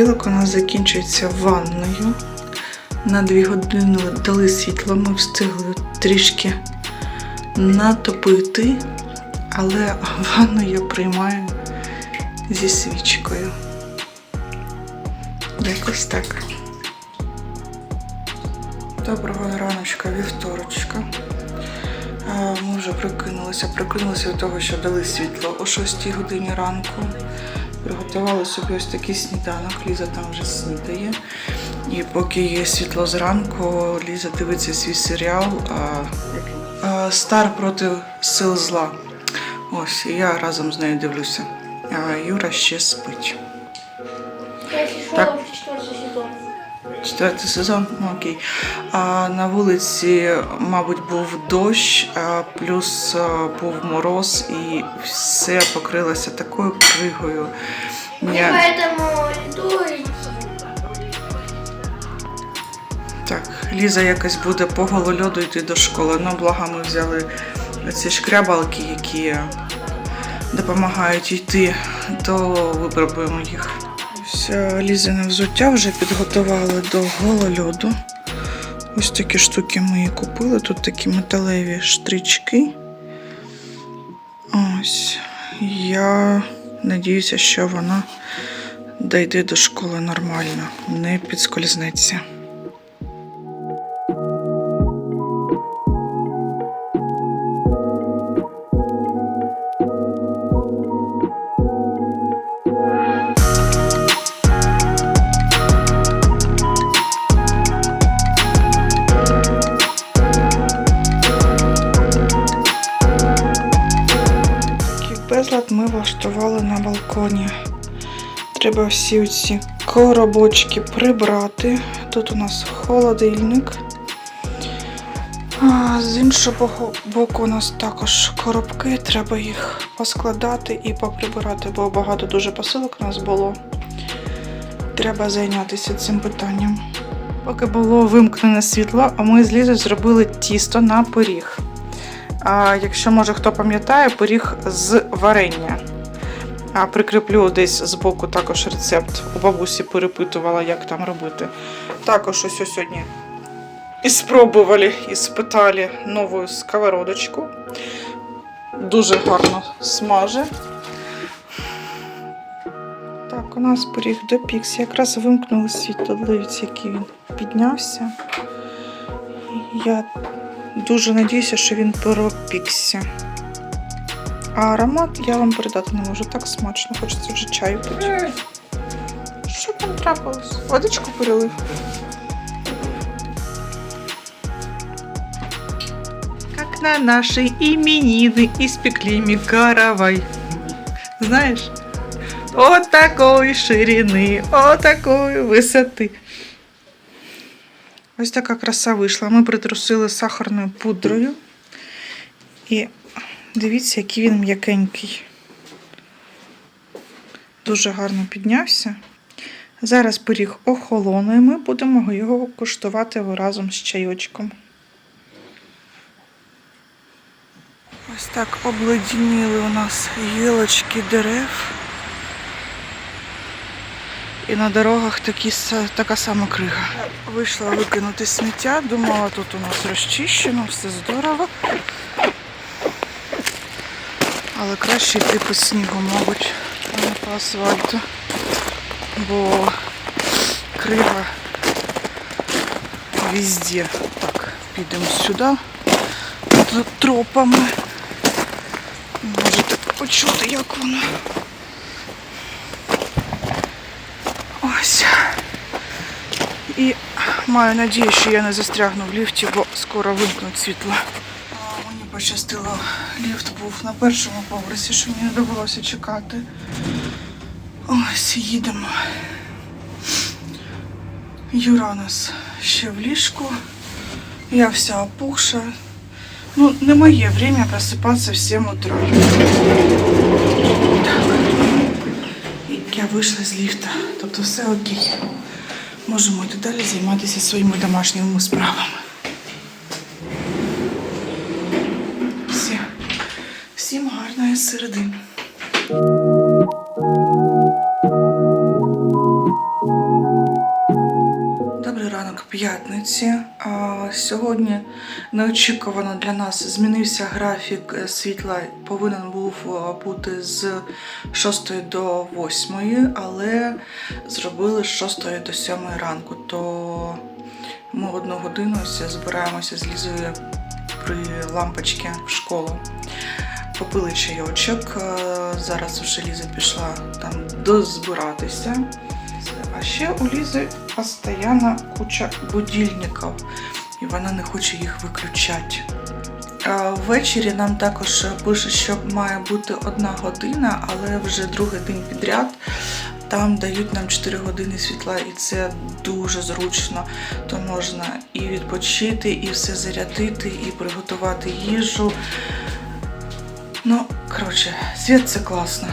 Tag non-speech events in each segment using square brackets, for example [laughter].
Понеділок у нас закінчується ванною. На дві години дали світло, ми встигли трішки натопити, але ванну я приймаю зі свічкою. Якось так. Доброго раночка, вівторочка. Ми вже прокинулися. Прокинулися від того, що дали світло о 6 годині ранку. Приготували собі ось такий сніданок. Ліза там вже снідає. І поки є світло зранку, Ліза дивиться свій серіал Стар проти сил зла. Ось, я разом з нею дивлюся. А Юра ще спить. Четвертий сезон, ну окей. А на вулиці, мабуть, був дощ, а плюс був мороз, і все покрилося такою кригою. Я... Так, Ліза якось буде по голольоду йти до школи. Ну, благо ми взяли ці шкрябалки, які допомагають йти, то випробуємо їх. Все, Лізине взуття вже підготували до голольоду. Ось такі штуки ми її купили. Тут такі металеві штрички. Ось. Я надіюся, що вона дійде до школи нормально, не підскользнеться. Ми влаштували на балконі. Треба всі ці коробочки прибрати. Тут у нас холодильник. А з іншого боку у нас також коробки, треба їх поскладати і поприбирати, бо багато дуже посилок у нас було. Треба зайнятися цим питанням. Поки було вимкнене світло, а ми з Лізою зробили тісто на пиріг. А, якщо може хто пам'ятає, пиріг з варення. А, прикріплю десь збоку також рецепт. У бабусі перепитувала, як там робити. Також ось сьогодні і спробували і спитали нову сковородочку. Дуже гарно смаже. Так, у нас пиріг допікся. Якраз вимкнули світло. Дивіться, який він піднявся. Я дуже надіюся, що він пропікся. А аромат я вам передати не можу. Так смачно, хочеться вже чаю пити. Що там трапилось? Водичку перелив. Как на наши именины испекли ми каравай. Знаешь? От такої ширини, от такої висоти. Ось така краса вийшла. Ми притрусили сахарною пудрою. І дивіться, який він м'якенький. Дуже гарно піднявся. Зараз пиріг охолоне, ми будемо його куштувати разом з чайочком. Ось так обледеніли у нас гілочки дерев. І на дорогах такі, така сама крига. Вийшла викинути сміття, думала, тут у нас розчищено, все здорово. Але краще йти по снігу, мабуть, а не по асфальту. Бо крига везде. Так, підемо сюди т- тропами. Можете почути, як воно. Ось. І маю надію, що я не застрягну в ліфті, бо скоро вимкнуть світло. Мені пощастило, ліфт був на першому поверсі, що мені не довелося чекати. Ось, їдемо. Юра у нас ще в ліжку. Я вся опухша. Ну, не моє время просипатися в 7 утра. Так. Я вийшла з ліфта, тобто все окей. Можемо йти далі займатися своїми домашніми справами. Все. Всім гарної середини. Добрий ранок п'ятниці. Сьогодні неочікувано для нас змінився графік е, світла. Повинен був е, бути з 6 до 8, але зробили з 6 до 7 ранку. То ми одну годину збираємося з Лізою при лампочці в школу. Попили чайочок. е, Зараз вже Ліза пішла там дозбиратися. А ще у Лізи постійно куча будильників, і вона не хоче їх виключати. Ввечері нам також пише, що має бути одна година, але вже другий день підряд. Там дають нам 4 години світла, і це дуже зручно. То можна і відпочити, і все зарядити, і приготувати їжу. Ну, коротше, світ це класно.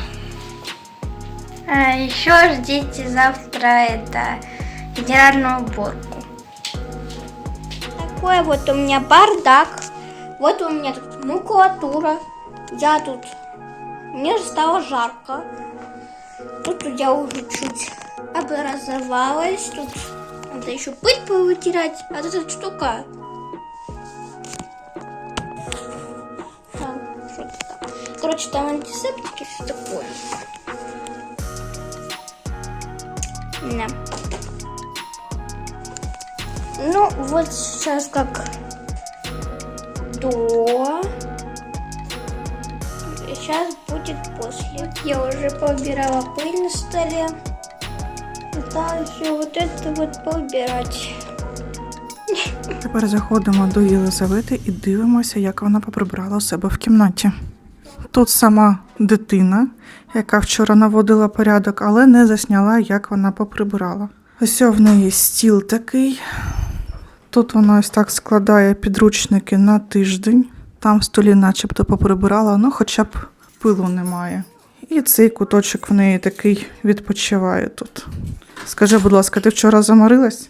А еще ждите завтра это генеральную уборку. Такой вот у меня бардак. Вот у меня тут макулатура. Я тут... Мне же стало жарко. Тут я уже чуть образовалась. Тут надо еще пыль повытирать. А тут эта штука. Короче, там антисептики, все такое. Да. Ну, вот сейчас как до. Сейчас будет после. Вот я уже поубирала пыль на столе. Дальше вот это вот поубирать. Тепер заходимо до Єлизавети і дивимося, як вона поприбрала у себе в кімнаті. Тут сама дитина, яка вчора наводила порядок, але не засняла, як вона поприбирала. Ось в неї стіл такий. Тут вона ось так складає підручники на тиждень. Там в столі начебто поприбирала, ну хоча б пилу немає. І цей куточок в неї такий відпочиває тут. Скажи, будь ласка, ти вчора заморилась?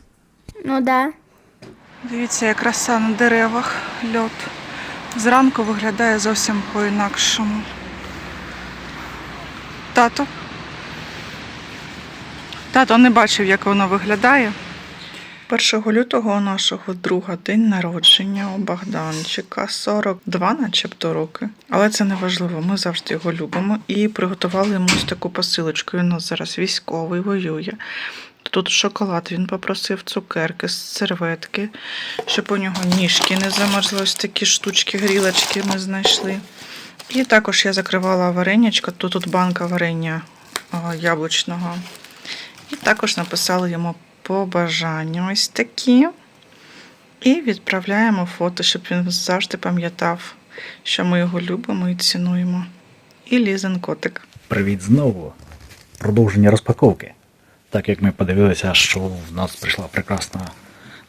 Ну да. Дивіться, як краса на деревах, льот. Зранку виглядає зовсім по-інакшому. Тато. Тато не бачив, як воно виглядає. 1 лютого нашого друга день народження у Богданчика 42 начебто роки. Але це не важливо, ми завжди його любимо і приготували йому таку посилочку. Він у нас зараз військовий, воює. Тут шоколад він попросив цукерки, серветки, щоб у нього ніжки не замерзли. Ось такі штучки, грілочки ми знайшли. І також я закривала варенячко. Тут, тут банка варення яблучного. І також написали йому побажання ось такі. І відправляємо фото, щоб він завжди пам'ятав, що ми його любимо і цінуємо. І лізен котик. Привіт знову. Продовження розпаковки. Так як ми подивилися, що в нас прийшла прекрасна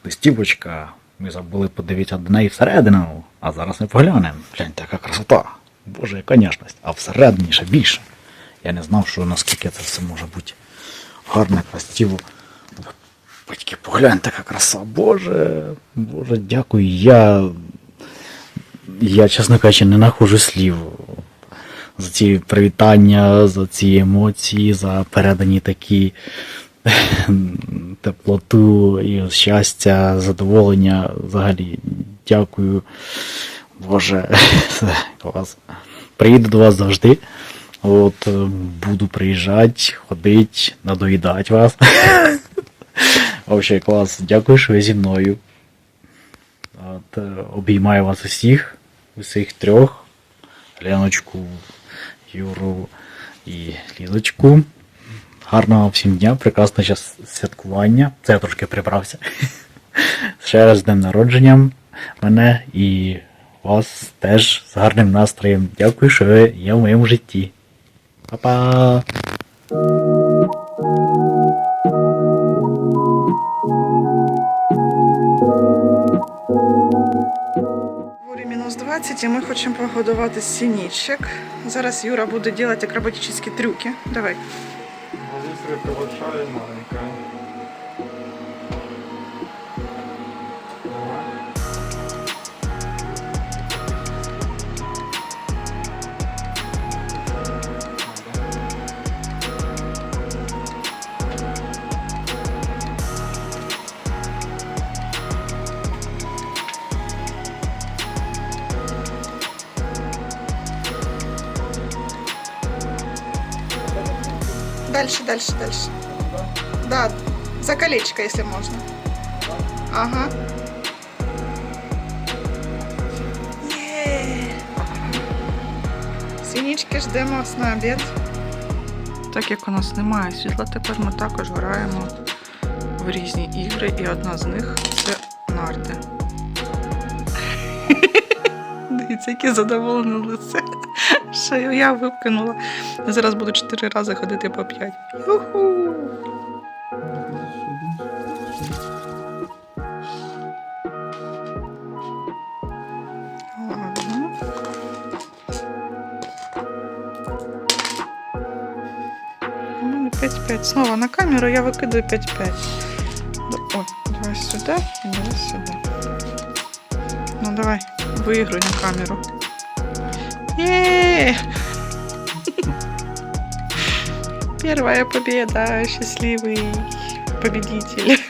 листівочка, ми забули подивитися до неї всередину, а зараз ми поглянемо. Гляньте, яка красота. Боже, яка ніжність. А всередині ще більше. Я не знав, що наскільки це все може бути гарне, красиво. Батьки, погляньте, яка краса. Боже, Боже, дякую. Я, я чесно кажучи, не знаходжу слів за ці привітання, за ці емоції, за передані такі [laughs] теплоту і щастя, задоволення. Взагалі, дякую. Боже, [laughs] клас. Приїду до вас завжди. От е, буду приїжджати, ходити, надоїдати вас. [laughs] Вообще клас. Дякую, що ви зі мною. От, е, обіймаю вас усіх, усіх трьох. Леночку, Юру і Лілочку. Гарного всім дня, прекрасного час святкування. Це я трошки прибрався. [laughs] Ще раз з днем народженням мене і вас теж з гарним настроєм. Дякую, що ви є в моєму житті. Па-па! 12 і ми хочемо погодувати сінічок. Зараз Юра буде робити акробатичні трюки. Давай. Маленька. Дальше, дальше, дальше. Да, за колечко, если можно. Ага. Є. Синічки ждемо на обід. Так як у нас немає світла, тепер ми також граємо в різні ігри, і одна з них це нарти. [laughs] Дивіться, яке задоволене лице. [laughs] Що я випкинула. Зараз буду 4 рази ходити по 5. Юху! Ладно. У мене 5-5. Снова на камеру я викидаю 5-5. О, давай сюди і давай сюди. Ну давай, выиграй на камеру. Первая победа, счастливый победитель.